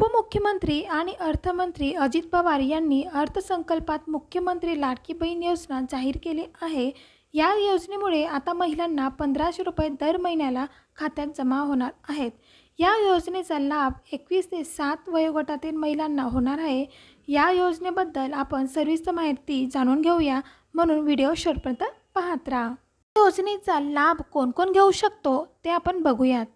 उपमुख्यमंत्री आणि अर्थमंत्री अजित पवार यांनी अर्थसंकल्पात मुख्यमंत्री लाडकी बहीण योजना जाहीर केली आहे. या योजनेमुळे आता महिलांना पंधराशे रुपये दर महिन्याला खात्यात जमा होणार आहेत. या योजनेचा लाभ एकवीस ते सात वयोगटातील महिलांना होणार आहे. या योजनेबद्दल आपण सविस्तर माहिती जाणून घेऊया. म्हणून व्हिडिओ शेवटपर्यंत पाहत राहा. या योजनेचा लाभ कोण कोण घेऊ शकतो ते आपण बघूयात.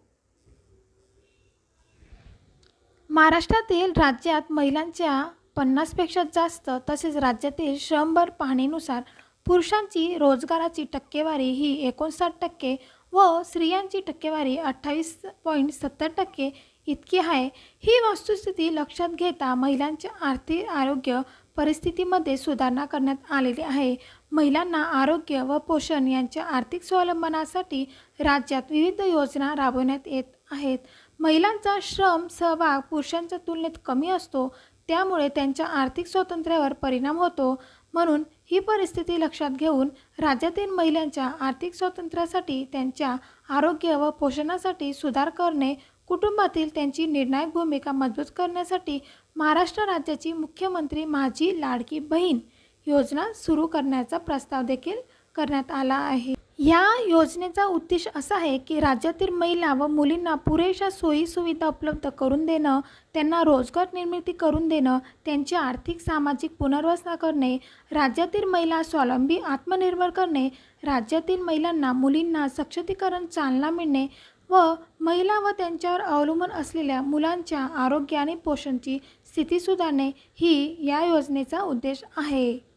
महाराष्ट्रातील राज्यात महिलांच्या पन्नासपेक्षा जास्त तसेच राज्यातील श्रमभर पाहणीनुसार पुरुषांची रोजगाराची टक्केवारी ही एकोणसाठ टक्के व स्त्रियांची टक्केवारी अठ्ठावीस पॉईंट सत्तर टक्के इतकी आहे. ही वस्तुस्थिती लक्षात घेता महिलांच्या आर्थिक आरोग्य परिस्थितीमध्ये सुधारणा करण्यात आलेली आहे. महिलांना आरोग्य व पोषण यांच्या आर्थिक स्वावलंबनासाठी राज्यात विविध योजना राबवण्यात येत आहेत. महिलांचा श्रम सहभाग पुरुषांच्या तुलनेत कमी असतो. त्यामुळे त्यांच्या आर्थिक स्वातंत्र्यावर परिणाम होतो. म्हणून ही परिस्थिती लक्षात घेऊन राज्यातील महिलांच्या आर्थिक स्वातंत्र्यासाठी त्यांच्या आरोग्य व पोषणासाठी सुधार करणे कुटुंबातील त्यांची निर्णायक भूमिका मजबूत करण्यासाठी महाराष्ट्र राज्याची मुख्यमंत्री माझी लाडकी बहीण योजना सुरू करण्याचा प्रस्ताव देखील करण्यात आला आहे. या योजनेचा उद्देश असा आहे की राज्यातील महिला व मुलींना पुरेशा सोयीसुविधा उपलब्ध करून देणं त्यांना रोजगार निर्मिती करून देणं त्यांची आर्थिक सामाजिक पुनर्वसना करणे राज्यातील महिला स्वावलंबी आत्मनिर्भर करणे राज्यातील महिलांना मुलींना सक्षतीकरण चालना मिळणे व महिला व त्यांच्यावर अवलंबून असलेल्या मुलांच्या आरोग्य आणि पोषणची स्थिती सुधारणे ही या योजनेचा उद्देश आहे.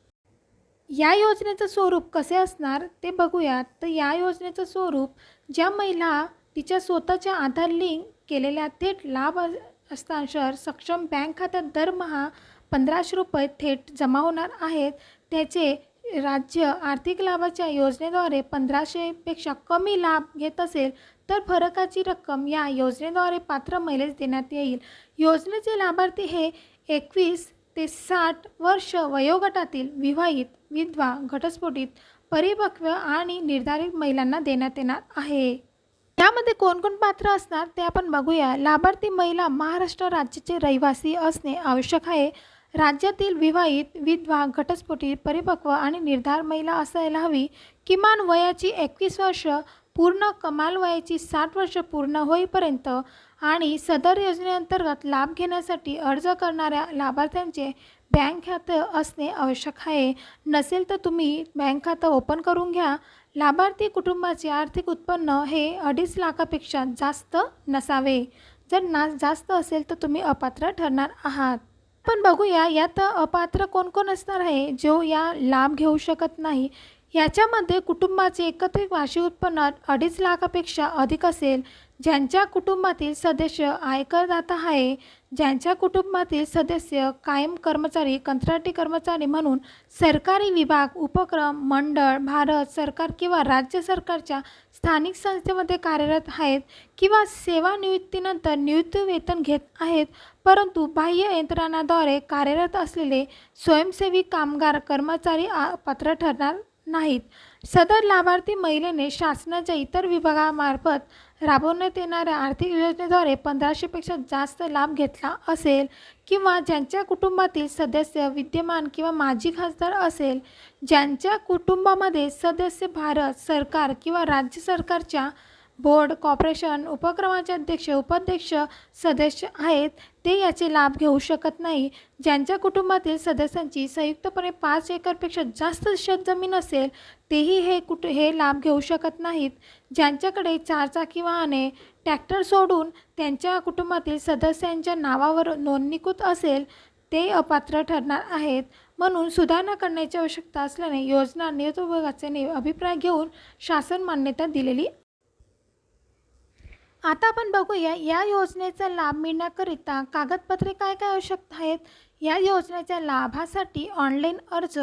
या योजनेचं स्वरूप कसे असणार ते बघूयात. तर या योजनेचं स्वरूप ज्या महिला तिच्या स्वतःच्या आधार लिंक केलेल्या थेट लाभ हस्तांशर सक्षम बँक खात्यात दरमहा पंधराशे रुपये थेट जमा होणार आहेत. त्याचे राज्य आर्थिक लाभाच्या योजनेद्वारे पंधराशेपेक्षा कमी लाभ घेत असेल तर फरकाची रक्कम या योजनेद्वारे पात्र महिलेस देण्यात येईल. योजनेचे लाभार्थी हे एकवीस ते साठ वर्ष वयोगटातील विवाहित विधवा घटस्फोटीत परिपक्व आणि निर्धारित महिलांना देण्यात येणार आहे. यामध्ये कोण कोण पात्र असणार ते आपण बघूया. लाभार्थी महिला महाराष्ट्र राज्याचे रहिवासी असणे आवश्यक आहे. राज्यातील विवाहित विधवा घटस्फोटी परिपक्व आणि निर्धार महिला असायला हवी. किमान वयाची एकवीस वर्ष पूर्ण कमाल वयाची साठ वर्ष पूर्ण होईपर्यंत आणि सदर योजनेअंतर्गत लाभ घेण्यासाठी अर्ज करणाऱ्या लाभार्थ्यांचे बँक खातं असणे आवश्यक आहे. नसेल तर तुम्ही बँक खातं ओपन करून घ्या. लाभार्थी कुटुंबाचे आर्थिक उत्पन्न हे अडीच लाखापेक्षा जास्त नसावे. जर ना जास्त असेल तर तुम्ही अपात्र ठरणार आहात. पण बघूया यात अपात्र कोण कोण असणार आहे? जो या लाभ घेऊ शकत नाही. याच्यामध्ये कुटुंबाचे एकत्रित वार्षिक उत्पन्न अडीच लाखापेक्षा अधिक असेल. ज्यांच्या कुटुंबातील सदस्य आयकरदाता आहे ज्यांच्या कुटुंबातील सदस्य कायम कर्मचारी कंत्राटी कर्मचारी म्हणून सरकारी विभाग उपक्रम मंडळ भारत सरकार किंवा राज्य सरकारच्या स्थानिक संस्थेमध्ये कार्यरत आहेत किंवा सेवानिवृत्तीनंतर निवृत्ती वेतन घेत आहेत परंतु बाह्य यंत्रणाद्वारे कार्यरत असलेले स्वयंसेवी कामगार कर्मचारी आ पात्र ठरणार नाहीत. सदर लाभार्थी महिलेने शासनाच्या इतर विभागामार्फत राबवण्यात येणाऱ्या आर्थिक योजनेद्वारे पंधराशेपेक्षा जास्त लाभ घेतला असेल किंवा ज्यांच्या कुटुंबातील सदस्य विद्यमान किंवा माजी खासदार असेल ज्यांच्या कुटुंबामध्ये सदस्य भारत सरकार किंवा राज्य सरकारच्या बोर्ड कॉर्पोरेशन उपक्रमाचे अध्यक्ष उपाध्यक्ष सदस्य आहेत ते याचे लाभ घेऊ शकत नाही. ज्यांच्या कुटुंबातील सदस्यांची संयुक्तपणे पाच एकरपेक्षा जास्त शेतजमीन असेल तेही हे कुट हे लाभ घेऊ शकत नाहीत. ज्यांच्याकडे चारचाकी वाहने ट्रॅक्टर सोडून त्यांच्या कुटुंबातील सदस्यांच्या नावावर नोंदणीकृत असेल ते अपात्र ठरणार आहेत. म्हणून सुधारणा करण्याची आवश्यकता असल्याने योजना नियुक्त विभागाचे अभिप्राय घेऊन शासन मान्यता दिलेली आता आपण बघूया या योजनेचा लाभ मिळण्याकरिता कागदपत्रे काय काय आवश्यकता आहेत? या योजनेच्या लाभासाठी ऑनलाईन अर्ज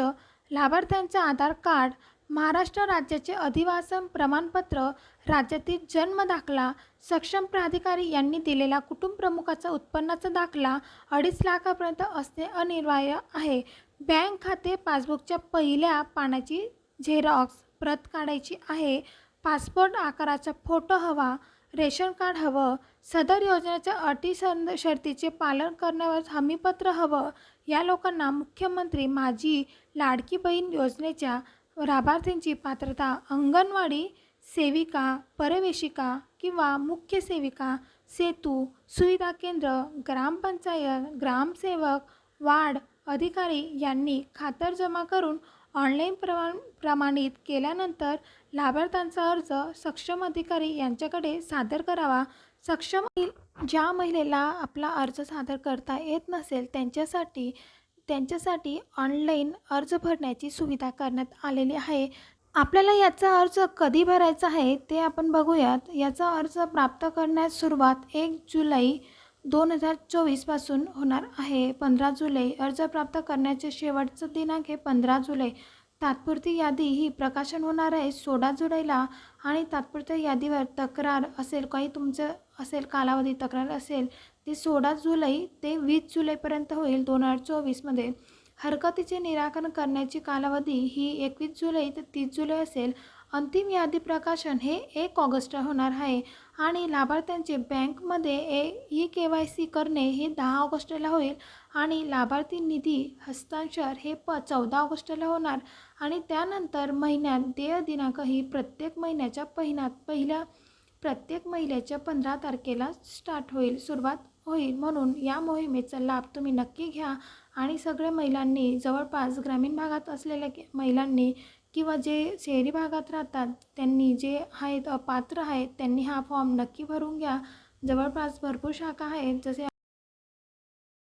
लाभार्थ्यांचे आधार कार्ड महाराष्ट्र राज्याचे अधिवासन प्रमाणपत्र राज्यातील जन्म दाखला सक्षम प्राधिकारी यांनी दिलेला कुटुंब प्रमुखाचा उत्पन्नाचा दाखला अडीच लाखापर्यंत असणे अनिवार्य आहे. बँक खाते पासबुकच्या पहिल्या पानाची झेरॉक्स प्रत काढायची आहे. पासपोर्ट आकाराचा फोटो हवा. रेशन कार्ड हवं सदर योजनेच्या अटी सं शर्तीचे पालन करण्यावर हमीपत्र हवं या लोकांना मुख्यमंत्री माझी लाडकी बहीण योजनेच्या लाभार्थींची पात्रता अंगणवाडी सेविका परवेशिका किंवा मुख्य सेविका सेतू सुविधा केंद्र ग्रामपंचायत ग्रामसेवक वार्ड अधिकारी यांनी खातरजमा करून ऑनलाईन प्रमाण प्रमाणित केल्यानंतर लाभार्थ्यांचा अर्ज सक्षम अधिकारी यांच्याकडे सादर करावा. सक्षम ज्या महिलेला आपला अर्ज सादर करता येत नसेल त्यांच्यासाठी त्यांच्यासाठी ऑनलाईन अर्ज भरण्याची सुविधा करण्यात आलेली आहे. आपल्याला याचा अर्ज कधी भरायचा आहे ते आपण बघूयात. याचा अर्ज प्राप्त करण्यास सुरुवात एक जुलै दोन हजार चोवीसपासून होणार आहे. पंधरा जुलै अर्ज प्राप्त करण्याचे शेवटचं दिनांक हे पंधरा जुलै तात्पुरती यादी ही प्रकाशन होणार आहे. सोळा जुलैला आणि तात्पुरत्या यादीवर तक्रार असेल काही तुमचं असेल कालावधी तक्रार असेल ती सोळा जुलै ते वीस जुलैपर्यंत होईल दोन हजार चोवीसमध्ये. हरकतीचे निराकरण करण्याची कालावधी ही एकवीस जुलै ते तीस जुलै असेल. अंतिम यादी प्रकाशन हे एक ऑगस्ट होणार आहे आणि लाभार्थ्यांचे बँकमध्ये A E K Y C करणे हे दहा ऑगस्टला होईल आणि लाभार्थी निधी हस्तांतर हे प चौदा ऑगस्टला होणार आणि त्यानंतर महिन्यात देय दिनांक ही प्रत्येक महिन्याच्या पहिन्यात पहिल्या प्रत्येक महिन्याच्या पंधरा तारखेला स्टार्ट होईल सुरुवात होईल. म्हणून या मोहिमेचा लाभ तुम्ही नक्की घ्या आणि सगळ्या महिलांनी जवळपास ग्रामीण भागात असलेल्या महिलांनी किंवा जे शहरी भागात राहतात त्यांनी जे आहेत अपात्र आहेत त्यांनी हा फॉर्म नक्की भरून घ्या. जवळपास भरपूर शाखा आहेत जसे